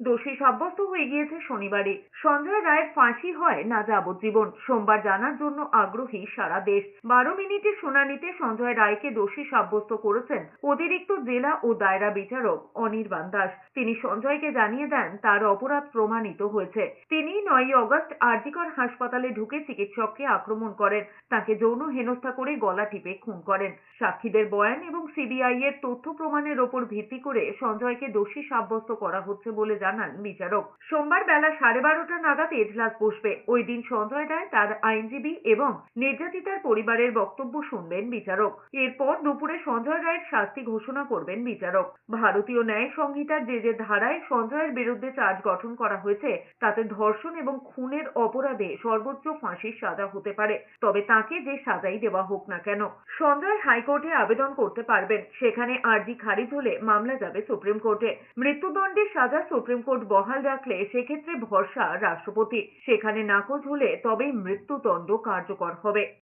দোষী সাব্যস্ত হয়ে গিয়েছে শনিবারই সঞ্জয় রায়ের ফাঁসি হয় না যাবজ্জীবন। সোমবার জানার জন্য আগ্রহী সারা দেশ। বারো মিনিটের শুনানিতে সঞ্জয় রায়কে দোষী সাব্যস্ত করেছেন অতিরিক্ত জেলা ও দায়রা বিচারক অনির্বাণ দাস। তিনি সঞ্জয়কে জানিয়ে দেন, তার অপরাধ প্রমাণিত হয়েছে। তিনি নয় অগস্ট আরজিকর হাসপাতালে ঢুকে চিকিৎসককে আক্রমণ করেন। তাকে যৌন হেনস্থা করে গলা টিপে খুন করেন। সাক্ষীদের বয়ান এবং সিবিআই এর তথ্য প্রমাণের ওপর ভিত্তি করে সঞ্জয়কে দোষী সাব্যস্ত করা হচ্ছে বলে জানান বিচারক। সোমবার বেলা সাড়ে বারোটা নাগাদ এজলাস বসবে। ওই দিন সঞ্জয় রায় তার আইনজীবী এবং নির্যাতিতার পরিবারের বক্তব্য শুনবেন বিচারক। এরপর দুপুরে সঞ্জয় রায়ের শাস্তি ঘোষণা করবেন বিচারক। ভারতীয় ন্যায় সংহিতার যে যে ধারায় সঞ্জয়ের বিরুদ্ধে চার্জ গঠন করা হয়েছে, তাতে ধর্ষণ এবং খুনের অপরাধে সর্বোচ্চ ফাঁসির সাজা হতে পারে। তবে তাকে যে সাজাই দেওয়া হোক না কেন সঞ্জয় হাইকোর্টে আবেদন করতে পারবেন। সেখানে আর্জি খারিজ হলে মামলা যাবে সুপ্রিম কোর্টে। মৃত্যুদণ্ডের সাজা সুপ্রিম কোর্ট বহাল রাখলে সেক্ষেত্রে ভরসা রাষ্ট্রপতির। সেখানে নাকচ হলে তবেই মৃত্যুদণ্ড কার্যকর হবে।